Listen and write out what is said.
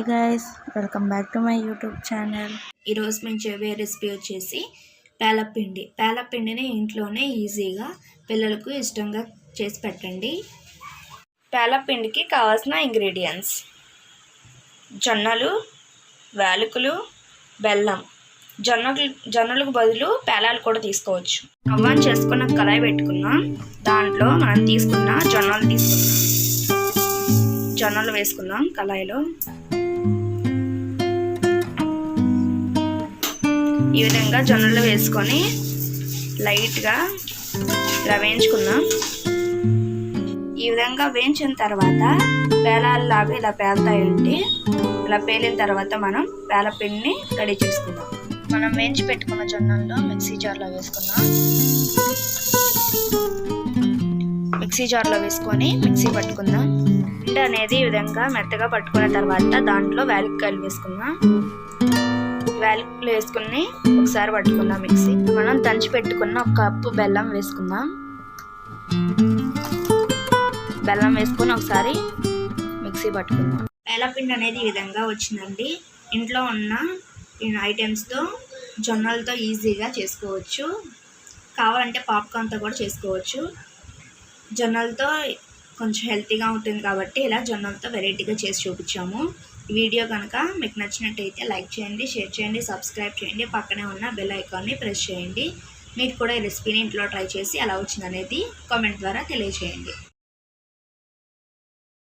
Hi guys welcome back to my YouTube channel. ఈరోజు మేము చేయబోయే రెసిపీ వచ్చేసి పేలపిండి. పేలపిండిని ఇంట్లోనే ఈజీగా పిల్లలకు ఇష్టంగా చేసి పెట్టండి. పేలపిండికి కావాల్సిన ఇంగ్రీడియంట్స్ జొన్నలు వేలుకలు బెల్లం. జొన్నలు జొన్నలకు బదులు పేలాలు కూడా తీసుకోవచ్చు. అవ్వని చేసుకున్న కళాయి పెట్టుకున్నాం. దాంట్లో మనం తీసుకున్న జొన్నలు తీసుకున్నాం. జొన్నలు వేసుకుందాం కళాయిలో. ఈ విధంగా జొన్నలు వేసుకొని లైట్గా ఇలా వేయించుకుందాం ఈ విధంగా వేయించిన తర్వాత పేలాల్లాగా ఇలా పేలుతాయండి ఇలా పేలిన తర్వాత మనం పేలపిండిని రెడీ చేసుకుందాం. మనం వేయించి పెట్టుకున్న జొన్నల్లో మిక్సీ జార్లో వేసుకుందాం. మిక్సీ జార్లో వేసుకొని మిక్సీ పట్టుకుందాం. పిండి అనేది ఈ విధంగా మెత్తగా పట్టుకున్న తర్వాత దాంట్లో వేలికాయలు వేసుకుందాం. వేలుపులు వేసుకుని ఒకసారి పట్టుకుందాం మిక్సీ. మనం దంచి పెట్టుకున్న ఒక కప్పు బెల్లం వేసుకుందాం. బెల్లం వేసుకొని ఒకసారి మిక్సీ పట్టుకుందాం. పేలపిండి అనేది ఈ విధంగా వచ్చిందండి. ఇంట్లో ఉన్న ఐటమ్స్తో జొన్నలతో ఈజీగా చేసుకోవచ్చు. కావాలంటే పాప్కార్న్తో కూడా చేసుకోవచ్చు. జొన్నలతో కొంచెం హెల్తీగా ఉంటుంది కాబట్టి ఇలా జొన్నలతో వెరైటీగా చేసి చూపించాము. వీడియో కనుక మీకు నచ్చినట్టయితే లైక్ చేయండి షేర్ చేయండి సబ్స్క్రైబ్ చేయండి పక్కనే ఉన్న బెల్ ఐకాన్ని ప్రెస్ చేయండి. మీరు కూడా ఈ రెసిపీని ఇంట్లో ట్రై చేసి ఎలా వచ్చిందనేది కామెంట్ ద్వారా తెలియజేయండి.